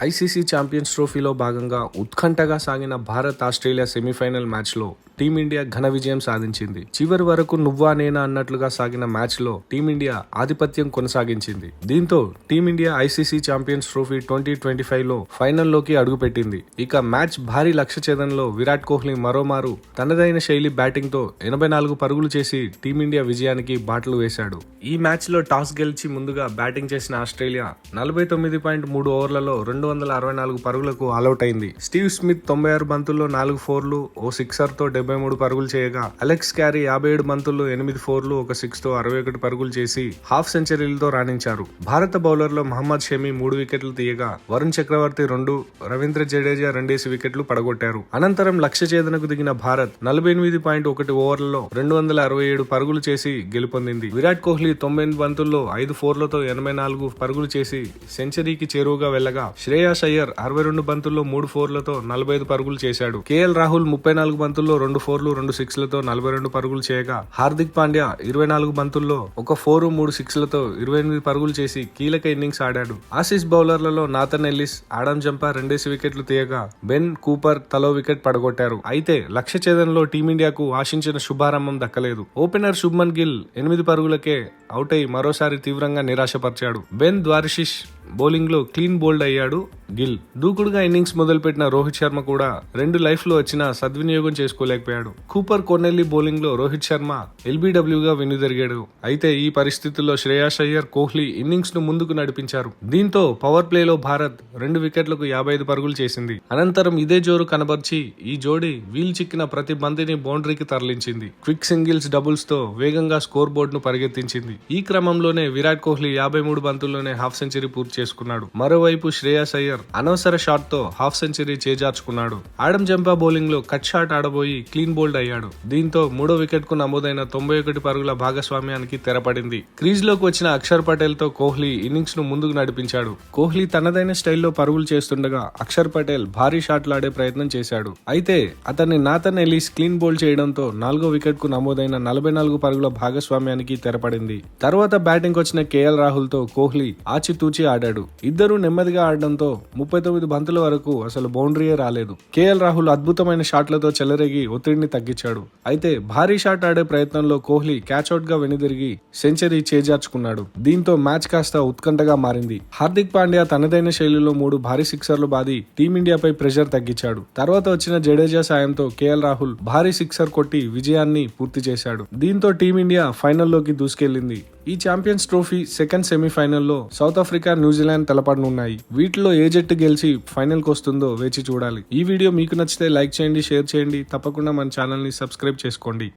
ICC champions ట్రోఫీలో భాగంగా ఉత్కంఠగా సాగిన భారత్ ఆస్ట్రేలియా సెమీఫైనల్ మ్యాచ్లో టీమిండియా ఘన విజయం సాధించింది. చివరి వరకు నువ్వా నేనా అన్నట్లుగా సాగిన మ్యాచ్లో టీమిండియా ఆధిపత్యం కొనసాగించింది. దీంతో Team India ICC Champions Trophy twenty twenty ఫైవ్లో ఫైనల్లోకి అడుగుపెట్టింది. ఇక మ్యాచ్ భారీ లక్ష్య ఛేదంలో విరాట్ కోహ్లీ మరోమారు తనదైన శైలి బ్యాటింగ్తో ఎనభై నాలుగు పరుగులు చేసి టీమిండియా విజయానికి బాటలు వేశాడు. ఈ మ్యాచ్లో టాస్ గెలిచి ముందుగా బ్యాటింగ్ చేసిన ఆస్ట్రేలియా నలభై తొమ్మిది పాయింట్ మూడు ఓవర్లలో రెండు వందల అరవై నాలుగు పరుగులకు ఆల్అౌట్ అయింది. స్టీవ్ స్మిత్ తొంభై ఆరు బంతుల్లో నాలుగు ఫోర్లు ఓ సిక్సర్తో డెబ్బై మూడు పరుగులు చేయగా అలెక్స్ క్యారీ యాభై ఏడు బంతుల్లో ఎనిమిది ఫోర్లు ఒక సిక్స్తో అరవై ఒకటి పరుగులు చేసి హాఫ్ సెంచరీలతో రాణించారు. భారత బౌలర్లో మహమ్మద్ షమి మూడు వికెట్లు తీయగా వరుణ్ చక్రవర్తి రెండు రవీంద్ర జడేజా రెండేసి వికెట్లు పడగొట్టారు. అనంతరం లక్ష్య ఛేదనకు దిగిన భారత్ నలభై ఎనిమిది పాయింట్ ఒకటి ఓవర్లలో రెండు వందల అరవై ఏడు పరుగులు చేసి గెలుపొందింది. విరాట్ కోహ్లీ తొంభై ఎనిమిది బంతుల్లో ఐదు ఫోర్లతో ఎనభై నాలుగు పరుగులు చేసి సెంచరీకి చేరువుగా వెళ్ళగా శ్రేయాస్ అయ్యర్ అరవై రెండు బంతుల్లో మూడు ఫోర్లతో నలభై ఐదు పరుగులు చేశాడు. కేఎల్ రాహుల్ ముప్పై నాలుగు బంతుల్లో రెండు ఫోర్లు రెండు సిక్స్లతో నలభై రెండు పరుగులు చేయగా హార్దిక్ పాండ్యా ఇరవై నాలుగు బంతుల్లో ఒక ఫోర్ మూడు సిక్స్లతో ఇరవై ఎనిమిది పరుగులు చేసి కీలక ఇన్నింగ్స్ ఆడాడు. ఆసీస్ బౌలర్లలో నాథన్ ఎల్లిస్ ఆడమ్ జంపా రెండేసి వికెట్లు తీయగా బెన్ కూపర్ తలో వికెట్ పడగొట్టారు. అయితే లక్ష్య ఛేదంలో టీమిండియాకు ఆశించిన శుభారంభం దక్కలేదు. ఓపెనర్ శుభ్మన్ గిల్ ఎనిమిది పరుగులకే అవుట్ అయి మరోసారి తీవ్రంగా నిరాశపరిచాడు. బెన్ ద్వారిషిష్ బౌలింగ్లో క్లీన్ బోల్డ్ అయ్యాడు గిల్. దూకుడుగా ఇన్నింగ్స్ మొదలుపెట్టిన రోహిత్ శర్మ కూడా రెండు లైఫ్లో వచ్చిన సద్వినియోగం చేసుకోలేకపోయాడు. కూపర్ కొన్నెల్లి బౌలింగ్లో రోహిత్ శర్మ ఎల్బీడబ్ల్యూగా వెనుదిరిగాడు. అయితే ఈ పరిస్థితుల్లో శ్రేయాస్ అయ్యర్ కోహ్లీ ఇన్నింగ్స్ను ముందుకు నడిపించారు. దీంతో పవర్ ప్లేలో భారత్ రెండు వికెట్లకు యాభై ఐదు పరుగులు చేసింది. అనంతరం ఇదే జోరు కనబర్చి ఈ జోడీ వీల్ చిక్కిన ప్రతి బంతిని బౌండరీకి తరలించింది. క్విక్ సింగిల్స్ డబుల్స్తో వేగంగా స్కోర్ బోర్డును పరిగెత్తించింది. ఈ క్రమంలోనే విరాట్ కోహ్లీ యాభై మూడు బంతుల్లోనే హాఫ్ సెంచరీ పూర్తి చేసుకున్నాడు. మరోవైపు శ్రేయాస్ అయ్యర్ అనవసర షాట్తో హాఫ్ సెంచరీ చేజార్చుకున్నాడు. ఆడమ్ జంపా బౌలింగ్లో కట్ షాట్ ఆడబోయి క్లీన్ బోల్డ్ అయ్యాడు. దీంతో మూడో వికెట్కు నమోదైన తొంభై ఒకటి పరుగుల భాగస్వామ్యానికి తెరపడింది. క్రీజ్లోకి వచ్చిన అక్షర్ పటేల్తో కోహ్లీ ఇన్నింగ్స్ను ముందుకు నడిపించాడు. కోహ్లీ తనదైన స్టైల్లో పరుగులు చేస్తుండగా అక్షర్ పటేల్ భారీ షాట్లు ఆడే ప్రయత్నం చేశాడు. అయితే అతన్ని నాథన్ ఎలీస్ క్లీన్ బౌల్డ్ చేయడంతో నాలుగో వికెట్కు నమోదైన నలభై నాలుగు పరుగుల భాగస్వామ్యానికి తెరపడింది. తర్వాత బ్యాటింగ్ వచ్చిన కేఎల్ రాహుల్తో కోహ్లీ ఆచితూచి ఆడాడు. ఇద్దరు నెమ్మదిగా ఆడడంతో ముప్పై తొమ్మిది బంతుల వరకు అసలు బౌండరీయే రాలేదు. కేఎల్ రాహుల్ అద్భుతమైన షాట్లతో చెలరేగి ఒత్తిడిని తగ్గించాడు. అయితే భారీ షాట్ ఆడే ప్రయత్నంలో కోహ్లీ క్యాచ్అవుట్గా వెనుదిరిగి సెంచరీ చేజార్చుకున్నాడు. దీంతో మ్యాచ్ కాస్త ఉత్కంఠగా మారింది. హార్దిక్ పాండ్యా తనదైన శైలిలో మూడు భారీ సిక్సర్లు బాది టీమిండియాపై ప్రెషర్ తగ్గించాడు. తర్వాత వచ్చిన జడేజా సాయంతో కేఎల్ రాహుల్ భారీ సిక్సర్ కొట్టి విజయాన్ని పూర్తి చేశాడు. దీంతో టీమిండియా ఫైనల్లోకి దూసుకెళ్ళింది ఈ ఛాంపియన్స్ ట్రోఫీ సెకండ్ సెమీఫైనల్లో సౌత్ ఆఫ్రికా న్యూజిలాండ్ తలపడనున్నాయి. వీటిలో ఏ జట్టు గెలిచి ఫైనల్కి వస్తుందో వేచి చూడాలి. ఈ వీడియో మీకు నచ్చితే లైక్ చేయండి షేర్ చేయండి. తప్పకుండా మన ఛానల్ని సబ్స్క్రైబ్ చేసుకోండి.